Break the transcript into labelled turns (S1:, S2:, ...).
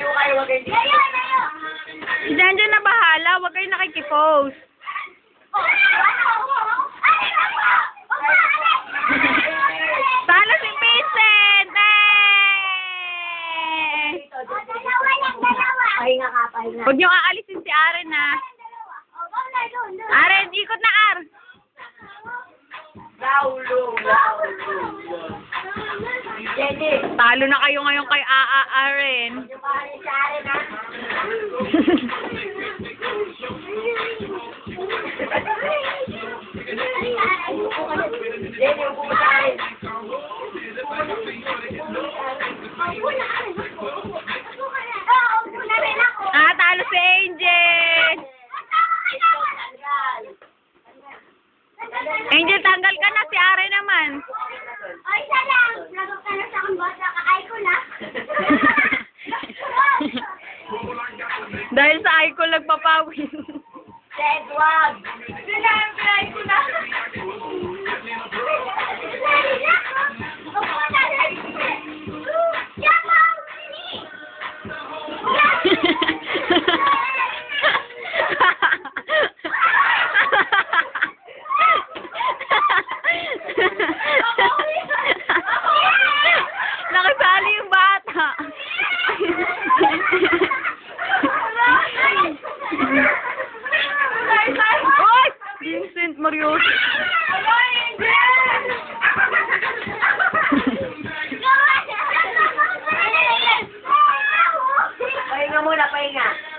S1: Layo kayo, wag kayo. Layo, layo. Si Danjo na bahala, wag kayo nakikipost. Tala si Vincent! Eh!
S2: Pahinga ka.
S1: Huwag niyo aalisin si Aren na. Aren, ikot na Ar! Daulo, daulo.
S2: Jenny,
S1: Talo na kayo ngayon kay Aa Aren. Ah, talo si Angel! Angel, tanggal ka na. Si Aren naman. Dahil sa icon nagpapawin.
S2: Wag.
S1: Marioso.
S2: Pahinga muna, pahinga.